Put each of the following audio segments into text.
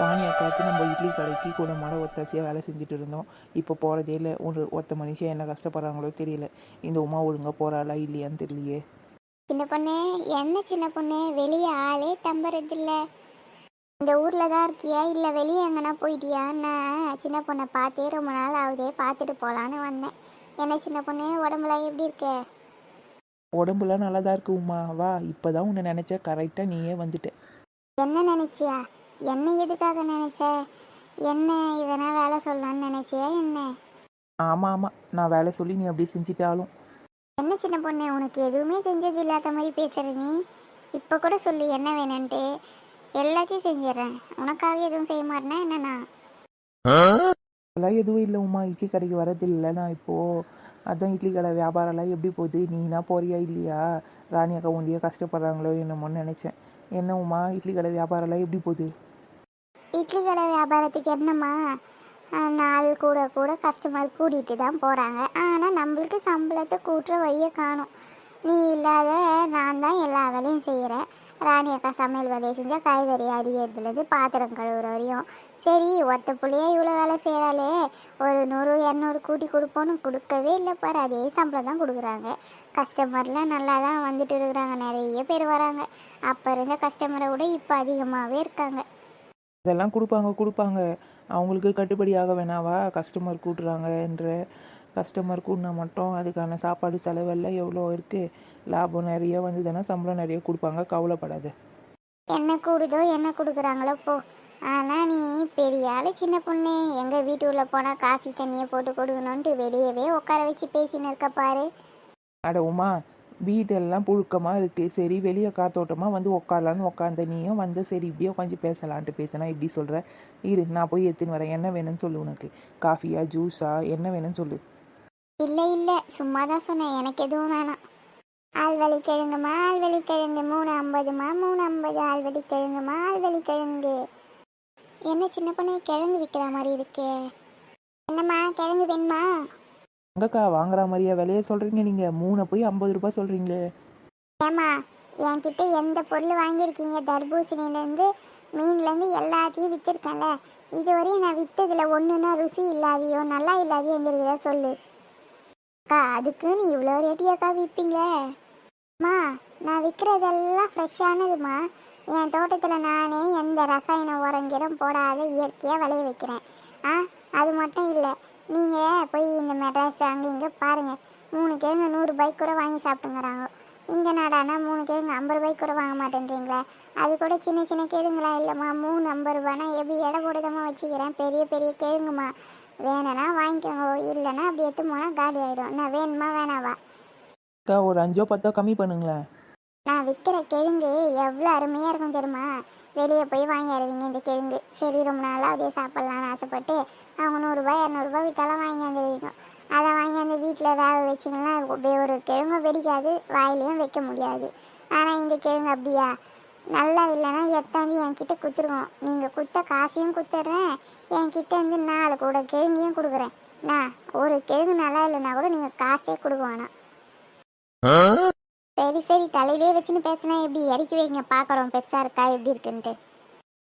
ராணி அக்காவுக்கு நம்ம இட்லி கடைக்கு கூட மாட ஒத்தாச்சியாக வேலை செஞ்சுட்டு இருந்தோம். இப்போ போகிறதே இல்லை ஒரு ஒத்த மனுஷன் என்ன கஷ்டப்படுறாங்களோ தெரியல. இந்த உமா ஒழுங்காக போகிறாளா இல்லையான்னு தெரியலையே. சின்ன பொண்ணு என்ன சின்ன பொண்ணு? வெளியே ஆளே தம்புறதில்ல. இந்த ஊரில் தான் இருக்கியா? இல்லை வெளியே எங்கன்னா போயிட்டியா? நான் சின்ன பொண்ணை பார்த்தே ரொம்ப நாள் ஆகுதே பார்த்துட்டு போகலான்னு வந்தேன். என்ன சின்ன பொண்ணு உடம்புலாம் எப்படி இருக்க? உடம்புலாம் நல்லா தான் இருக்கு உமா. வா இப்போ தான் உன்னை நினச்ச கரெக்டாக நீயே வந்துட்ட. என்ன நினைச்சியா? என்ன எதுக்காக நினைச்ச? என்ன இதனா வேலை சொல்லலான்னு நினைச்சியா என்ன? ஆமாம் ஆமாம் நான் வேலை சொல்லி நீ அப்படியே செஞ்சிட்டாலும். என்ன சின்ன பொண்ணு உனக்கு எதுவுமே செஞ்சது இல்லாத மாதிரி பேசுற நீ? இப்போ கூட சொல்லு என்ன வேணும்ன்ட்டு. எல்லாத்தையும் செஞ்சிடுறேன். உனக்காக எதுவும் செய்ய மாட்டேனா என்னண்ணா அதெல்லாம் எதுவும் இல்லை உமா. இட்லி கடைக்கு வரதில்லை நான் இப்போது அதான் இட்லி கடை வியாபாரம்லாம் எப்படி போகுது? நீனா போறியா இல்லையா? ராணி அக்கா ஒண்டியாக கஷ்டப்படுறாங்களோ என்னமோன்னு நினச்சேன். என்ன உமா? இட்லி கடை வியாபாரம்லாம் எப்படி போகுது? இட்லி கடை வியாபாரத்துக்கு என்னம்மா? நாள் கூட கூட கஸ்டமர் கூட்டிகிட்டு தான் போகிறாங்க ஆனால் நம்மளுக்கு சம்பளத்தை கூட்டுற வழியை காணும். நீ இல்லாத நான் தான் எல்லா வேலையும் செய்கிறேன் ராணி அக்கா சமையல் வேலையை செஞ்சால் காய்கறி அரியறதுலேருந்து பாத்திரம் கழுவுற வரையும். சரி ஒத்த புள்ளையே இவ்வளோ வேலை செய்கிறாளே ஒரு நூறு இரநூறு கூட்டி கொடுப்போன்னு கொடுக்கவே இல்லை பாரு. அதே சம்பளம் தான் கொடுக்குறாங்க. கஸ்டமர்லாம் நல்லா தான் வந்துட்டு இருக்கிறாங்க. நிறைய பேர் வராங்க. அப்போ இருந்த கஸ்டமரை விட இப்போ அதிகமாகவே இருக்காங்க. இதெல்லாம் கொடுப்பாங்க கொடுப்பாங்க. அவங்களுக்கு கட்டுப்படி ஆக வேணாவா? கஸ்டமர் கூட்டுறாங்கன்ற கஸ்டமர் கூட்டினா மட்டும் அதுக்கான சாப்பாடு செலவெல்லாம் எவ்வளோ இருக்குது லாபம் நிறைய வந்ததுன்னா சம்பளம் நிறைய கொடுப்பாங்க. கவலைப்படாத. என்ன கூடுதோ என்ன கொடுக்குறாங்களோ போ. ஆனால் நீ பெரிய ஆளு சின்ன பொண்ணு. எங்கள் வீட்டு உள்ள போனால் காஃபி தண்ணியை போட்டு கொடுக்கணுன்ட்டு வெளியவே உட்கார வச்சு பேசின்னு இருக்க பாரு. அட உமா வீடெல்லாம் புழுக்கமாக இருக்குது சரி வெளியே காத்தோட்டமாக வந்து உட்காரலான்னு உக்காந்த நீயும் வந்து சரி இப்படியே உட்காந்து பேசலான்ட்டு பேசினா இப்படி சொல்கிற இரு நான் போய் எடுத்துன்னு வரேன். என்ன வேணும்னு சொல்லு உனக்கு. காஃபியா ஜூஸா என்ன வேணும்னு சொல்லு. இல்லை இல்லை. சும்மா தான் சொன்னேன். எனக்கு எதுவும் வேணாம். ஆள்வழி கிழங்குமா ஆள்வழி கிழங்கு. மூணு ஐம்பதுமா மூணு ஐம்பது. ஆள்வழி கிழங்குமா ஆள்வழி கிழங்கு. என்ன சின்ன பொண்ணு? கிழங்கு விற்கிற மாதிரி இருக்கே. என்னம்மா? கிழங்கு வேணுமா? எங்கக்கா வாங்குற மாதிரியா விலையை சொல்கிறீங்க நீங்கள் மூணை போய் ஐம்பது ரூபாய் சொல்கிறீங்களே ஏம்மா என்கிட்ட எந்த பொருள் வாங்கியிருக்கீங்க? தர்பூசணிலேருந்து மீன்லேருந்து எல்லாத்தையும் விற்றுருக்கேன்ல இதுவரையும் நான் விற்றதில் ஒன்றுனா ருசி இல்லாதையோ நல்லா இல்லாதையோ இருந்திருக்குதா சொல்லு. அக்கா அதுக்கு நீ இவ்வளோ ரேட்டியாக்கா விற்பீங்க அம்மா நான் விற்கிறதெல்லாம் ஃப்ரெஷ்ஷானதுமா என் தோட்டத்தில் நானே எந்த ரசாயன உரங்கிறம் போடாத இயற்கையாக விளைய வைக்கிறேன். ஆ அது மட்டும் இல்லை. நீங்கள் போய் இந்த மெட்ராஸ் அங்கே இங்கே பாருங்கள் மூணு கிழங்கு நூறுரூபாய்க்கு கூட வாங்கி சாப்பிட்டுங்கிறாங்க. இங்கே நாடானா மூணு கிழங்கு ஐம்பது ரூபாய்க்கு கூட வாங்க மாட்டேன்றீங்களே. அது கூட சின்ன சின்ன கிழங்குலாம் இல்லைம்மா மூணு ஐம்பது ரூபானா எப்படி எடை போடுதமாக வச்சுக்கிறேன். பெரிய பெரிய கிழங்குமா வேணும்னா வாங்கிக்கோங்க இல்லைன்னா அப்படி எடுத்து போனால் காலி ஆகிடும் என்ன வேணுமா வேணாவா? ஒரு அஞ்சோ பத்தோ கம்மி பண்ணுங்களேன். நான் விற்கிற கிழங்கு எவ்வளோ அருமையாக இருக்கும் தெரியுமா? வெளியே போய் வாங்கி arrivீங்க இந்த கிழங்கு. சரி ரொம்ப நாளாக அதே சாப்பிட்லான்னு ஆசைப்பட்டு அவங்க நூறுரூபா இரநூறுபா விற்றாலும் வாங்கி வந்துடுவீங்க அதை வாங்கி அந்த வீட்டில் வேக வச்சிங்கன்னா ஒரு கிழங்கும் வெடிக்காது வாயிலையும் வைக்க முடியாது. ஆனால் இந்த கிழங்கு அப்படியா? நல்லா இல்லைன்னா எத்தாந்து என்கிட்ட குத்துருவோம். நீங்கள் குத்த காசையும் குத்துறேன் என்கிட்ட இருந்து நாலு கூட கிழங்கையும் கொடுக்குறேன். நான் ஒரு கிழங்கு நல்லா இல்லைன்னா கூட நீங்கள் காசே கொடுக்க வேணாம். சரி சரி தலையிலே வச்சுன்னு பேசினா எப்படி? இறக்கி வைங்க. பார்க்குறோம். பெருசாக இருக்கா? எப்படி இருக்குன்ட்டு.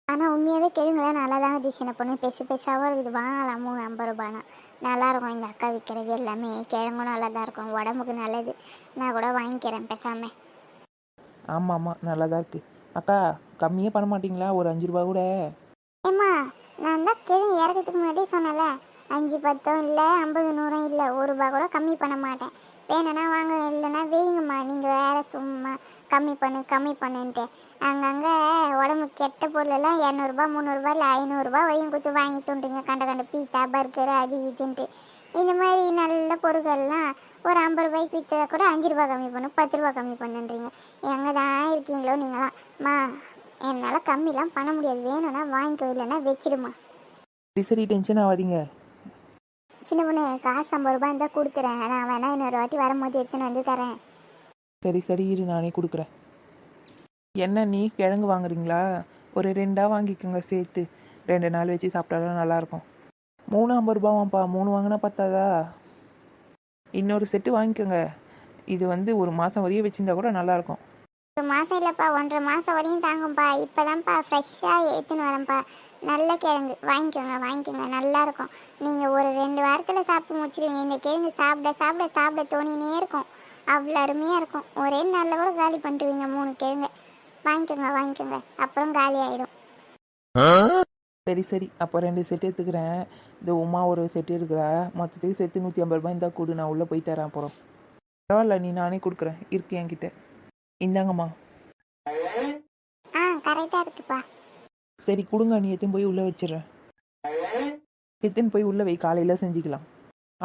ஆனால் உண்மையாகவே கிழங்குலாம் நல்லா தாங்க திசின பொண்ணு பெருசு பெருசாகவும் இருக்குது. வாங்கலாம்? மூணு ஐம்பது ரூபானா? நல்லா இருக்கும் இந்த அக்கா விற்கிறது எல்லாமே. கிழங்கும் நல்லா தான் இருக்கும். உடம்புக்கு நல்லது. நான் கூட வாங்கிக்கிறேன். பேசாம. ஆமாம் ஆமாம் நல்லா தான் இருக்குது அக்கா கம்மியே பண்ண மாட்டீங்களா? ஒரு அஞ்சு ரூபா கூட. ஏம்மா நான் தான் கிழங்கு இறக்கிறதுக்கு முன்னாடியே சொன்னல அஞ்சு பத்தும் இல்லை ஐம்பது நூறும் இல்லை. ஒரு ரூபா கூட கம்மி பண்ண மாட்டேன். வேணும்னா வாங்க இல்லைன்னா வைங்கம்மா. நீங்கள் வேறு சும்மா கம்மி பண்ணு கம்மி பண்ணுன்ட்டு. அங்கங்கே உடம்பு கெட்ட பொருளெல்லாம் இரநூறுபா முந்நூறுபா இல்லை ஐநூறுரூபா வையும் கொடுத்து வாங்கி தூண்டுங்க. கண்ட கண்ட பீஸா பர்கர் அது இதுன்ட்டு. இந்த மாதிரி நல்ல பொருட்கள்லாம் ஒரு ஐம்பது ரூபாய்க்கு விற்றதை கூட அஞ்சு ரூபா கம்மி பண்ணும் பத்து ரூபா கம்மி பண்ணுன்றீங்க. எங்கே தான் இருக்கீங்களோ நீங்களாம் மா என்னால் கம்மிலாம் பண்ண முடியாது. வேணும்னா வாங்கிக்கோ இல்லைன்னா வச்சிடுமா சரி டென்ஷன் ஆகாதீங்க. சின்ன பொண்ணு காசு ஐம்பது ரூபாய் இருந்தால் கொடுத்துறேன். நான் வேணா இன்னொரு வாட்டி வரும்போது எடுத்துன்னு வந்து தரேன். சரி சரி இரு நானே கொடுக்குறேன். என்ன நீ கிழங்கு வாங்குறீங்களா? ஒரு ரெண்டாக வாங்கிக்கோங்க சேர்த்து. ரெண்டு நாள் வச்சு சாப்பிட்டாலும் நல்லாயிருக்கும். மூணு ஐம்பது ரூபாவாம்ப்பா மூணு வாங்கினா பத்தாதா? இன்னொரு செட்டு வாங்கிக்கோங்க. இது வந்து ஒரு மாதம் வரையும் வச்சிருந்தா கூட நல்லாயிருக்கும். ஒரு மாதம் இல்லைப்பா ஒன்றரை மாதம் வரையும் தாங்கும்ப்பா இப்போதான்ப்பா ஃப்ரெஷ்ஷாக எடுத்துன்னு வரேன்ப்பா. நல்ல கிழங்கு. வாங்கிக்கோங்க வாங்கிக்கோங்க. நல்லா இருக்கும். நீங்கள் ஒரு ரெண்டு வாரத்தில் சாப்பிட்டு முடிச்சிருவீங்க. இந்த கிழங்கு சாப்பிட சாப்பிட சாப்பிட தோணினே இருக்கும். அவ்வளோ அருமையாக இருக்கும். ஒரே நாளில் கூட காலி பண்ணிட்டுவீங்க மூணு கிழங்கு. வாங்கிக்கோங்க வாங்கிக்கோங்க. அப்புறம் காலி ஆகிடும் சரி சரி. அப்போ ரெண்டு செட் எடுத்துக்கிறேன். இந்த உமா ஒரு செட் எடுக்கிறா. மொத்தத்துக்கு செட்டு நூற்றி ஐம்பது ரூபாய் இருந்தால் கொடு. நான் உள்ளே போய் தரேன் அப்புறம். பரவாயில்ல நீ நானே கொடுக்குறேன். இருக்கு என்கிட்ட. இந்தாங்கம்மா. ஆ கரெக்டாக இருக்குப்பா. சரி கொடுங்க நீ எத்தனை போய் உள்ளே வச்சிடுறேன். எத்தனை போய் உள்ளே வை காலையில் செஞ்சுக்கலாம்.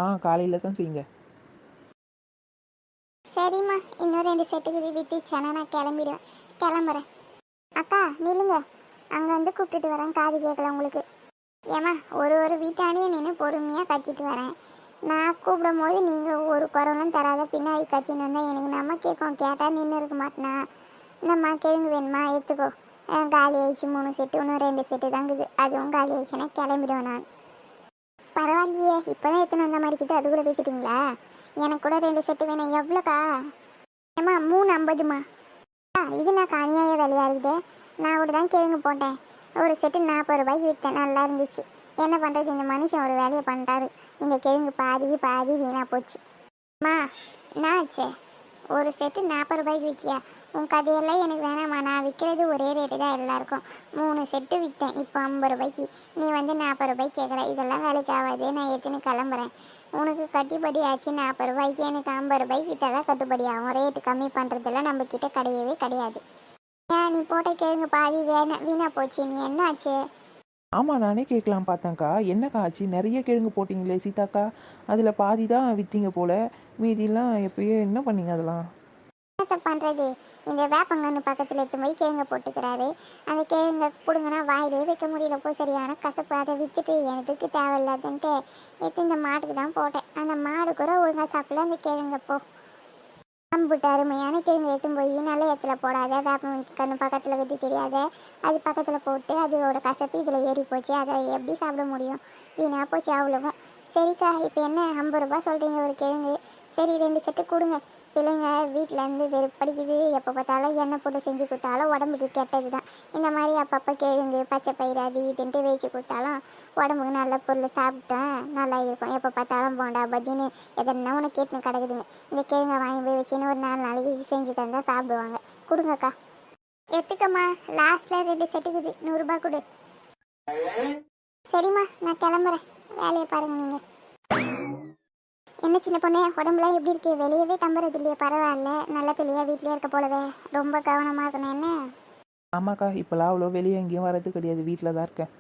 ஆ காலையில் தான் செய்யுங்க. சரிம்மா இன்னும் ரெண்டு செட்டுக்கு வித்துச்சானா நான் கிளம்பிடுவேன். கிளம்புறேன். அக்கா நில்லுங்க. அங்கே வந்து கூப்பிட்டுட்டு வரேன் காது கேட்கல உங்களுக்கு. ஏம்மா ஒரு ஒரு வீட்டாண்டியே நின்று பொறுமையாக கத்திட்டு வரேன். நான் கூப்பிடும் போது நீங்கள் ஒரு குரலும் தராத பின்னாடி கத்தின்னு வந்தால் எனக்கு நம்ம கேட்கும். கேட்டால் நின்று இருக்க மாட்டேனா? என்னம்மா கிழங்கு வேணுமா? எடுத்துக்கோ காலி ஆயிடுச்சு. மூணு செட்டு இன்னும் ரெண்டு செட்டு தாங்குது. அதுவும் காலி ஆயிடுச்சுன்னா கிளம்பிடுவேன் நான். பரவாயில்லையே. இப்போ தான் எத்தனை வந்த மாதிரி இருக்குது? அது கூட பேசிட்டீங்களா? எனக்கு கூட ரெண்டு செட்டு வேணும். எவ்வளோக்கா? ஏம்மா மூணு ஐம்பதுமா? ஆ இது நான் அநியாய வேலையாக இருக்குது? நான் கூட தான் கிழங்கு போட்டேன். ஒரு செட்டு நாற்பது ரூபாய்க்கு விற்றேன் நல்லா இருந்துச்சு. என்ன பண்ணுறது இந்த மனுஷன் ஒரு வேலையை பண்ணிட்டாரு. இந்த கிழங்கு பாதி பாதி வீணாக போச்சு. அம்மா என்னாச்சு ஒரு செட்டு நாற்பது ரூபாய்க்கு விற்கியா உன் கதையெல்லாம் எனக்கு வேணாம்மா. நான் விற்கிறது ஒரே ரேட்டு தான் எல்லாருக்கும். மூணு செட்டு விற்றேன் இப்போ ஐம்பது ரூபாய்க்கு. நீ வந்து நாற்பது ரூபாய்க்கு கேட்குற இதெல்லாம் வேலைக்கு ஆகாது. நான் எத்தனை கிளம்புறேன். உனக்கு கட்டுப்படி ஆச்சு நாற்பது ரூபாய்க்கு. எனக்கு ஐம்பது ரூபாய்க்கு விற்றா தான் கட்டுப்படி ஆகும். ரேட்டு கம்மி பண்ணுறதெல்லாம் நம்மக்கிட்ட கிடையவே கிடையாது. ஏன் நீ போட்ட கிழங்கு பாதி வேணா வீணாக போச்சு. நீ என்ன ஆச்சு? ஆமாம் நானே கேட்கலாம் பார்த்தேன்க்கா என்னக்கா ஆச்சு? நிறைய கிழங்கு போட்டிங்களே சீதாக்கா? அதில் பாதி தான் விற்றீங்க போல. மீதிலாம் எப்பயோ என்ன பண்ணீங்க அதெல்லாம்? என்னத்தை பண்ணுறது இந்த வேப்பங்கன்னு பக்கத்தில் எடுத்து போய் கிழங்க போட்டுக்கிறாரு. அந்த கிழங்க பிடுங்கினா வாயிலே வைக்க முடியல. போ சரியான கசப்பு. அதை விற்றுட்டு எனக்கு தேவையில்லாதுன்ட்டு எடுத்து இந்த மாட்டுக்கு தான் போட்டேன். அந்த மாடு கூட ஒழுங்காக சாப்பிடல. அந்த கிழங்க போ. அம்புட்டு அருமையான கிழங்கு ஏற்றும் போய் நல்ல இடத்துல போடாத வேப்பம் கண்ணு பக்கத்தில் கட்டி தெரியாத. அது பக்கத்தில் போட்டு அதோட கசப்பு இதில் ஏறி போச்சு. அதை எப்படி சாப்பிட முடியும்? வீணாக போச்சு அவ்வளோவும். சரிக்கா இப்போ என்ன ஐம்பது ரூபா சொல்கிறீங்க ஒரு கிழங்கு. சரி ரெண்டு செட்டு கொடுங்க. பிள்ளைங்க வீட்டிலேருந்து வெறுப்படிக்குது எப்போ பார்த்தாலும் எண்ணெய் போட்டு செஞ்சு கொடுத்தாலும் உடம்புக்கு கெட்டது தான் இந்த மாதிரி அப்பப்போ கிழங்கு பச்சை பயிறு அது இதுன்ட்டு வேச்சு கொடுத்தாலும் உடம்புக்கு நல்ல பொருள் சாப்பிட்டா நல்லா இருக்கும். எப்போ பார்த்தாலும் போண்டா பஜ்ஜின்னு எதனா ஒன்று கேட்டுன்னு கிடக்குதுங்க. இந்த கிழங்கை வாங்கி போய் வச்சுன்னு ஒரு நாலு நாளைக்கு செஞ்சு தந்தால் சாப்பிடுவாங்க. கொடுங்கக்கா. எடுத்துக்கம்மா லாஸ்ட்டில் ரெண்டு செட்டுக்குது நூறுரூபா கொடு. சரிம்மா நான் கிளம்புறேன். வேலையை பாருங்கள் நீங்கள் என்ன சின்ன பொண்ணு? உடம்புலாம் எப்படி இருக்கு. வெளியவே தம்புறது இல்லையா பரவாயில்ல. நல்ல பிள்ளையா வீட்லயே இருக்க போலவே. ரொம்ப கவனமா இருக்கணும். என்ன? ஆமாக்கா இப்போலாம் அவ்வளோ வெளியே எங்கேயும் வர்றது கிடையாது. வீட்டில் தான் இருக்கேன்.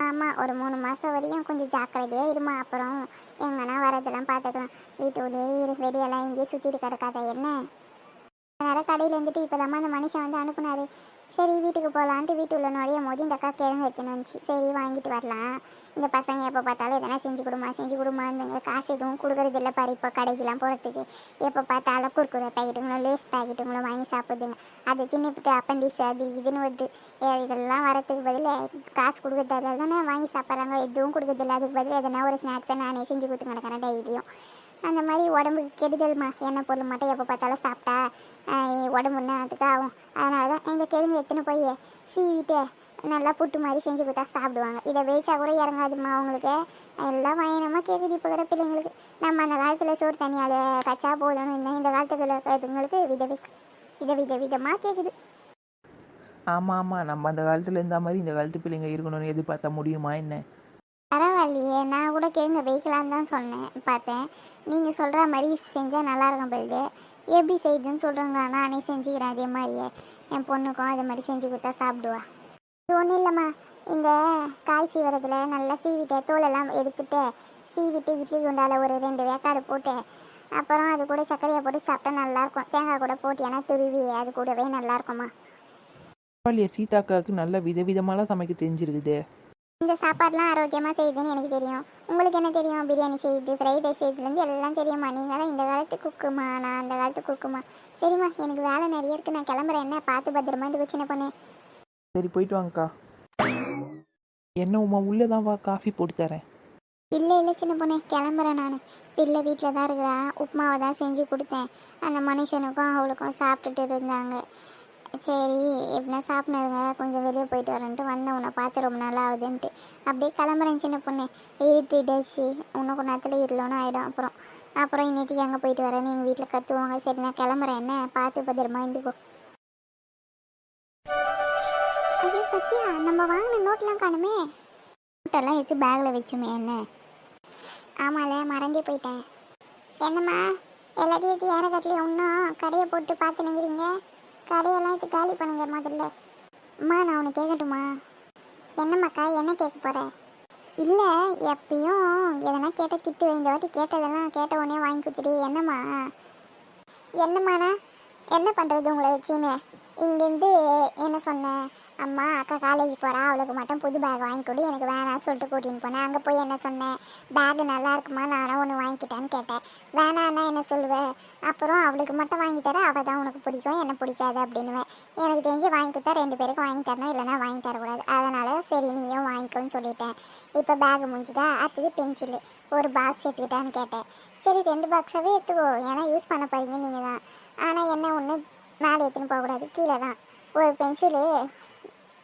ஆமா ஒரு மூணு மாசம் வரையும் கொஞ்சம் ஜாக்கிரதையா இருமா. அப்புறம் எங்கன்னா வரதெல்லாம் பார்த்துக்கலாம். வீட்டுக்குள்ளேயே இரு. வெளியெல்லாம் எங்கேயும் சுற்றிட்டு கிடக்காத. என்ன? நேரம் கடையில் இருந்துட்டு இப்போதாம்மா அந்த மனுஷன் வந்து அனுப்புனாரு. சரி வீட்டுக்கு போகலான்ட்டு வீட்டுள்ள நுழையும் போது இந்த அக்கா கிழங்கு எடுத்துன்னு வந்துச்சு. சரி வாங்கிட்டு வரலாம். இந்த பசங்க எப்போ பார்த்தாலும் எதனா செஞ்சு கொடுமா செஞ்சு கொடுமா இருந்தாங்க காசு எதுவும் கொடுக்கறது இல்லை பாரு இப்போ கடைக்கெல்லாம் போகிறதுக்கு எப்போ பார்த்தாலும் குறுக்குற பேக்கெட்டுங்களும் லேஸ் பேக்கெட்டுங்களும் வாங்கி சாப்பிடுதுங்க. அதை தின்னுப்பிட்டு அப்பண்டிஸ் அது இதுன்னு வருது. இதெல்லாம் வரத்துக்கு பதில் காசு கொடுக்குறதால தானே வாங்கி சாப்பிட்றாங்க. எதுவும் கொடுக்கறதில்ல. அதுக்கு பதில் எதனா ஒரு ஸ்நாக்ஸை நானே செஞ்சு கொடுத்து கிடக்கிறேன் டெய்லியும். அந்த மாதிரி உடம்புக்கு கெடுதல்மா எண்ணெய் பொருள் மட்டும் எப்போ பார்த்தாலும் சாப்பிட்டா ஆஹ், உடம்பு அதுக்கு ஆகும். அதனால தான் இந்த கிழங்கு எத்தனை போய் சீவிட்டு நல்லா புட்டு மாதிரி செஞ்சு கொடுத்தா சாப்பிடுவாங்க. இதை வெளிச்சா கூட இறங்காதுமா அவங்களுக்கு. எல்லாம் பயணமாக கேட்குது இப்போ இருக்கிற பிள்ளைங்களுக்கு. நம்ம அந்த காலத்தில் சோறு தண்ணியால் கச்சா போதும்னு இருந்தால் இந்த காலத்தில் இருக்கிறதுங்களுக்கு வித வித வித விதமாக கேட்குது ஆமாம் ஆமாம் நம்ம அந்த காலத்தில் இருந்த மாதிரி இந்த காலத்து பிள்ளைங்க இருக்கணும்னு எதிர்பார்த்தா முடியுமா என்ன? பரவாயில்லையே நான் கூட கிழங்க வைக்கலான்னு தான் சொன்னேன் பார்த்தேன். நீங்கள் சொல்கிற மாதிரி செஞ்சால் நல்லா இருக்கும் போகுது எப்படி செய்யுதுன்னு சொல்கிறேங்க நானே செஞ்சுக்கிறேன் அதே மாதிரியே. என் பொண்ணுக்கும் அதே மாதிரி செஞ்சு கொடுத்தா சாப்பிடுவா. இது ஒன்றும் இல்லைம்மா. இந்த காய் சீவரத்தில் நல்லா சீவிட்டு தோலெல்லாம் எடுத்துட்டு சீவிட்டு இட்லி குண்டால ஒரு ரெண்டு வேக்காடு போட்டு அப்புறம் அது கூட சர்க்கரையை போட்டு சாப்பிட்டா நல்லாயிருக்கும் தேங்காய் கூட போட்டு ஏன்னா துருவி அது கூடவே நல்லாயிருக்கும்மா பரவாயில்லையே சீதாக்காவுக்கு நல்ல விதவிதமாலாம் சமைக்க தெரிஞ்சிருக்குது. இந்த சாப்பாடுலாம் ஆரோக்கியமாக செய்யுதுன்னு எனக்கு தெரியும். உங்களுக்கு என்ன தெரியும்? பிரியாணி செய்யுது ஃப்ரைட் ரைஸ் செய்யுதுலேருந்து எல்லாம் தெரியுமா? நீங்களாம் இந்த காலத்து குக்குமா? நான் அந்த காலத்து குக்குமா? சரிம்மா எனக்கு வேலை நிறைய இருக்குது நான் கிளம்புறேன். என்ன? பார்த்து பத்திரமா இந்த சின்ன பொண்ணு. சரி போயிட்டு வாங்கக்கா. என்ன உமா உள்ளே தான் வா காஃபி போட்டு தரேன். இல்லை இல்லை சின்ன பொண்ணு. கிளம்புறேன் நான். பிள்ளை வீட்டில் தான் இருக்கிறா. உப்புமாவை தான் செஞ்சு கொடுத்தேன். அந்த மனுஷனுக்கும் அவளுக்கும் சாப்பிட்டுட்டு இருந்தாங்க. சரி எப்படின்னா சாப்பிடுங்க. கொஞ்சம் வெளியே போயிட்டு வரேன்ட்டு வந்தேன். உன்னை பார்த்து ரொம்ப நாள் ஆகுதுன்ட்டு அப்படியே கிளம்புறேன் சின்ன பொண்ணு. இருட்டிடுச்சு. இன்னும் கொஞ்ச நேரத்தில் இருளோன்னு ஆகிடும் அப்புறம் அப்புறம் இன்னைக்கு எங்கே போயிட்டு வரேன்னு எங்கள் வீட்டில் கற்றுவாங்க சரி நான் கிளம்புறேன். என்ன? பார்த்து பத்திரமா இருந்துக்கோ ஐயோ சத்யா நம்ம வாங்கின நோட்லாம் காணுமே. நோட்டெல்லாம் எடுத்து பேக்கில் வச்சுமே என்ன? ஆமால மறந்தே போயிட்டேன். என்னம்மா? எல்லாத்தையும் எடுத்து யாரை ஒன்றும் கடையை போட்டு பார்த்து நிற்கிறீங்க கடையெல்லாம் எடுத்து காலி பண்ணுங்க முதல்ல. அம்மா நான் உனக்கு கேட்கட்டுமா என்னம்மாக்கா என்ன கேட்க போற? இல்லை எப்பயும் எதனா கேட்டால் திட்டு இந்த வாட்டி கேட்டதெல்லாம் கேட்ட உடனே வாங்கி கொடுத்துட்டு என்னம்மா? என்னம்மாண்ணா? என்ன பண்ணுறது உங்களை வச்சுன்னு? இங்கேருந்து என்ன சொன்னேன்? அம்மா அக்கா காலேஜ் போகிறா அவளுக்கு மட்டும் புது பேக் வாங்கி கொடு எனக்கு வேணாம் சொல்லிட்டு கூட்டின்னு போனேன். அங்கே போய் என்ன சொன்னேன்? பேக் நல்லா இருக்குமா? நானும் ஒன்று வாங்கிக்கிட்டேன்னு கேட்டேன். வேணான்னா என்ன சொல்லுவேன் அப்புறம் அவளுக்கு மட்டும் வாங்கி தர அவள் தான் உனக்கு பிடிக்கும் என்ன பிடிக்காது அப்படின்னுவேன். எனக்கு தெரிஞ்சு வாங்கி கொடுத்தா ரெண்டு பேருக்கும் வாங்கி தரணும் இல்லைன்னா வாங்கி தரக்கூடாது. அதனால் சரி நீயும் வாங்கிக்கோன்னு சொல்லிட்டேன். இப்போ பேக் முடிஞ்சுதா? அடுத்தது பென்சிலு ஒரு பாக்ஸ் எடுத்துக்கிட்டான்னு கேட்டேன். சரி ரெண்டு பாக்ஸாகவே எடுத்துக்கோ. ஏன்னா யூஸ் பண்ண போகிறீங்க நீங்கள் தான் ஆனால் என்ன ஒன்று மேலே எடுத்துன்னு போகக்கூடாது. கீழே தான். ஒரு பென்சிலு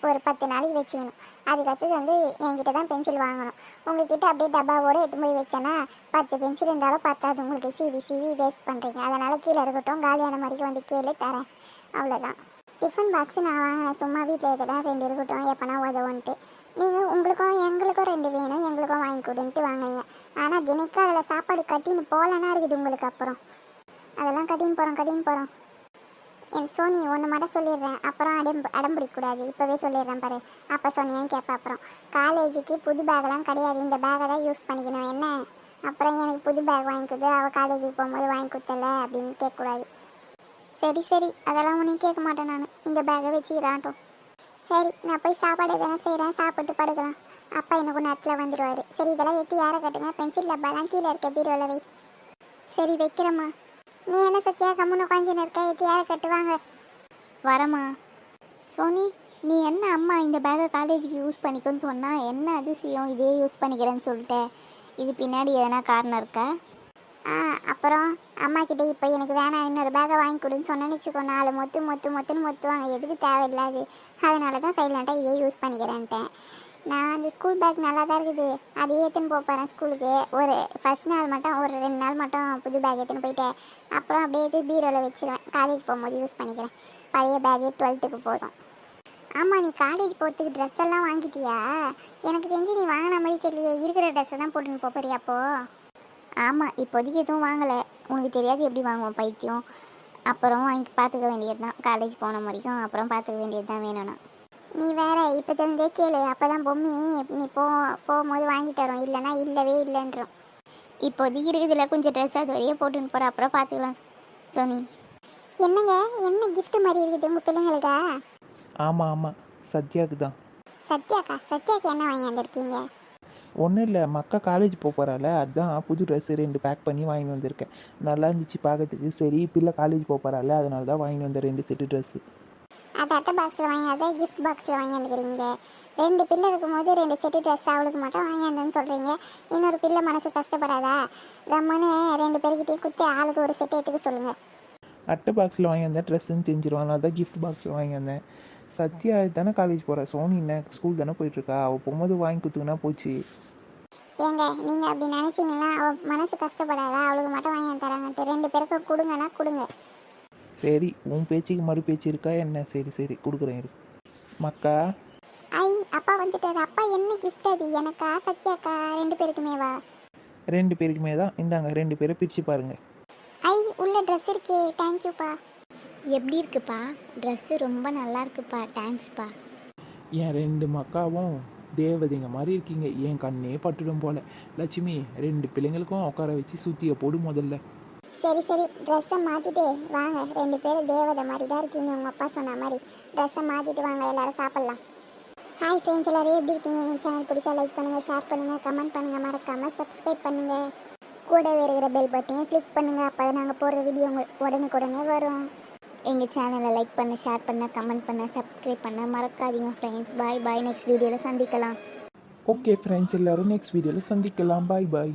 ஒரு பத்து நாளைக்கு வச்சுக்கணும். அதுக்கடுத்தது வந்து என்கிட்ட தான் பென்சில் வாங்கணும். உங்ககிட்ட அப்படியே டப்பாவோடு எடுத்து போய் வச்சேன்னா பத்து பென்சில் இருந்தாலும் பத்தாது. உங்களுக்கு சிவி சிவி வேஸ்ட் பண்ணுறீங்க அதனால் கீழே இருக்கட்டும் காலியான மாதிரிக்கு வந்து கீழே தரேன். அவ்வளோதான் டிஃபன் பாக்ஸ் நான் வாங்கினேன். சும்மா வீட்டில் இருக்கிறேன் ரெண்டு இருக்கட்டும். எப்போனா உதவுன்ட்டு. நீங்கள் உங்களுக்கும் எங்களுக்கும் ரெண்டு வேணும். எங்களுக்கும் வாங்கி கொடுன்ட்டு வாங்குறீங்க ஆனால் தினைக்கும் அதில் சாப்பாடு கட்டின்னு போகலன்னா இருக்குது உங்களுக்கு அப்புறம். அதெல்லாம் கட்டின்னு போகிறோம் கட்டின்னு போகிறோம் என் சோனி ஒன்று மட்டும் சொல்லிடுறேன். அப்புறம் அடம் அடம் பிடிக்கக்கூடாது. இப்போவே சொல்லிடுறேன் பாரு. அப்போ சொன்னியான்னு கேட்பேன் அப்புறம். காலேஜுக்கு புது பேக்லாம் கிடையாது. இந்த பேக்கை தான் யூஸ் பண்ணிக்கணும். என்ன? அப்புறம் எனக்கு புது பேக் வாங்கி கொடு. அவள் காலேஜுக்கு போகும்போது வாங்கி கொடுத்தல அப்படின்னு கேட்கக்கூடாது. சரி சரி. அதெல்லாம் உன்னையும் கேட்க மாட்டேன் நான். இந்த பேக்கை வச்சுக்கிறாட்டும் சரி நான் போய் சாப்பாடு எதனா செய்கிறேன் சாப்பிட்டு படுக்கலாம். அப்பா எனக்கு நேரத்தில் வந்துடுவார் சரி இதெல்லாம் எடுத்து யாரை கட்டுங்க? பென்சில் டப்பாலாம் கீழே இருக்க பீரோவில் வை. சரி வைக்கிறேம்மா. நீ என்ன சத்தியா கம்முன்னு உட்காந்துன்னு இருக்க? எடுத்து யாரை கட்டுவாங்க? வரமா. சோனி நீ என்ன அம்மா இந்த பேக்கை காலேஜுக்கு யூஸ் பண்ணிக்கோன்னு சொன்னால் என்ன அதிசயம்? இதே யூஸ் பண்ணிக்கிறேன்னு சொல்லிட்டேன் இது பின்னாடி எதனா காரணம் இருக்கா? ஆ அப்புறம் அம்மா கிட்டே இப்போ எனக்கு வேணாம் இன்னொரு பேக்கை வாங்கி கொடுன்னு சொன்னேன்னு வச்சுக்கோ. நாலு மொத்து மொத்து மொத்துன்னு மொத்துவாங்க. எதுக்கு தேவையில்லாது. அதனால தான் சைலண்ட்டாக இதே யூஸ் பண்ணிக்கிறேன்ட்டேன். நான் அந்த ஸ்கூல் பேக் நல்லா தான் இருக்குது. அதையே எடுத்துன்னு போக போகிறேன் ஸ்கூலுக்கு ஒரு ஃபஸ்ட் நாள் மட்டும் ஒரு ரெண்டு நாள் மட்டும் புது பேக் எடுத்துன்னு போயிட்டேன். அப்புறம் அப்படியே எடுத்து பீரோவில் வச்சிருவேன். காலேஜ் போகும்போது யூஸ் பண்ணிக்கிறேன். பழைய பேக்கு டுவெல்த்துக்கு போதும். ஆமாம் நீ காலேஜ் போகிறதுக்கு ட்ரெஸ் எல்லாம் வாங்கிட்டியா? எனக்கு தெரிஞ்சு நீ வாங்கின மாதிரி தெரியலையே. இருக்கிற ட்ரெஸ்ஸை தான் போட்டுன்னு போறியா அப்போ? ஆமாம் இப்போதைக்கு எதுவும் வாங்கலை. உனக்கு தெரியாது எப்படி வாங்குவோம் பைத்தியம். அப்புறம் வாங்கி பார்த்துக்க வேண்டியது தான் காலேஜ் போன வரைக்கும் அப்புறம் பார்த்துக்க வேண்டியது தான் வேணும்னா. நீ வேற இப்போ தெரிஞ்சே கேளு. அப்போ தான் பொம்மி நீ போ போகும்போது வாங்கி தரோம். இல்லைன்னா இல்லவே இல்லைன்றோம். இப்போதைக்கு இருக்குதுல கொஞ்சம் ட்ரெஸ் அது வரையே போட்டுன்னு போகிற அப்புறம் பார்த்துக்கலாம் சோனி. என்னங்க? என்ன gift மாதிரி இருக்குது உங்கள் பிள்ளைங்களுக்கா? ஆமாம் ஆமாம் சத்யாவுக்கு தான் சத்யாக்கா? சத்யாக்கு என்ன வாங்கி வந்திருக்கீங்க? ஒன்றும் இல்லை. மக்கா காலேஜ் போக போகிறாள் அதான் புது ட்ரெஸ்ஸு ரெண்டு பேக் பண்ணி வாங்கி வந்திருக்கேன். நல்லா இருந்துச்சு பார்க்கறதுக்கு சரி பிள்ளை காலேஜ் போக போகிறாள் அதனால தான் வாங்கி வந்தேன் ரெண்டு செட்டு ட்ரெஸ்ஸு அது அட்டை பாக்ஸில் வாங்கி அதை கிஃப்ட் பாக்ஸில் வாங்கி வந்துக்கிறீங்க. ரெண்டு பிள்ளை இருக்கும்போது ரெண்டு செட்டு ட்ரெஸ் அவளுக்கு மட்டும் வாங்கி வந்தேன்னு சொல்கிறீங்க இன்னொரு பிள்ளை மனசு கஷ்டப்படாதா? கம்முன்னு ரெண்டு பேர்கிட்டயும் குத்தி ஆளுக்கு ஒரு செட்டு எடுத்துக்க சொல்லுங்கள் அட்டை பாக்ஸில் வாங்கி வந்தேன் ட்ரெஸ்ஸுன்னு தெரிஞ்சிருவான் நான் தான் கிஃப்ட் பாக்ஸில் வாங்கி வந்தேன். சத்யா தானே காலேஜ் போகிறா சோனி என்ன? ஸ்கூல் தானே போயிட்டுருக்கா? அவள் போகும்போது வாங்கி கொடுத்துக்கினா போச்சு. ஏங்க நீங்கள் அப்படி நினச்சிங்கன்னா அவள் மனசு கஷ்டப்படாதா? அவளுக்கு மட்டும் வாங்கி தராங்கன்ட்டு ரெண்டு பேருக்கு கொடுங்கன்னா கொடுங்க. சரி உன் பேச்சுக்கு மறு பேச்சு இருக்கா என்ன? சரி சரி கொடுக்குறேன் இரு. மக்கா? ஐ அப்பா வந்துட்டாரு. அப்பா என்ன கிஃப்ட் அது? எனக்கா சத்யாக்கா? ரெண்டு பேருக்குமேவா ரெண்டு பேருக்குமே தான். இந்தாங்க ரெண்டு பேரை பிரித்து பாருங்கள் ஐ உள்ள ட்ரெஸ் இருக்கே. தேங்க்யூப்பா எப்படி இருக்குப்பா? ட்ரெஸ்ஸு ரொம்ப நல்லா இருக்குப்பா. தேங்க்ஸ்ப்பா என் ரெண்டு மக்காவும் தேவதைங்க மாதிரி இருக்கீங்க. என் கண்ணே பட்டுடும் போல. லட்சுமி ரெண்டு பிள்ளைங்களுக்கும் உட்கார வச்சு சுத்திய போடு முதல்ல. சரி சரி. ட்ரெஸ்ஸை மாற்றிட்டு வாங்க. ரெண்டு பேரும் தேவதை மாதிரி தான் இருக்கீங்க. உங்கள் அப்பா சொன்ன மாதிரி. ட்ரெஸ்ஸை மாற்றிட்டு வாங்க. எல்லோரும் சாப்பிட்லாம். ஹாய் ஃப்ரெண்ட்ஸ் எல்லோரும் எப்படி இருக்கீங்க? என் சேனல் பிடிச்சா லைக் பண்ணுங்கள் ஷேர் பண்ணுங்கள் கமெண்ட் பண்ணுங்கள் மறக்காமல் சப்ஸ்கிரைப் பண்ணுங்கள் கூடவே இருக்கிற பெல் பட்டனையும் கிளிக் பண்ணுங்கள் அப்போ தான் நாங்கள் போடுற வீடியோ உங்களுக்கு உடனுக்குடனே வரும். எங்கள் சேனலை லைக் பண்ண ஷேர் பண்ண கமெண்ட் பண்ண சப்ஸ்கிரைப் பண்ண. மறக்காதீங்க ஃப்ரெண்ட்ஸ் பாய் பாய் நெக்ஸ்ட் வீடியோவில் சந்திக்கலாம். ஓகே ஃப்ரெண்ட்ஸ் எல்லோரும் நெக்ஸ்ட் வீடியோவில் சந்திக்கலாம். பாய் பாய்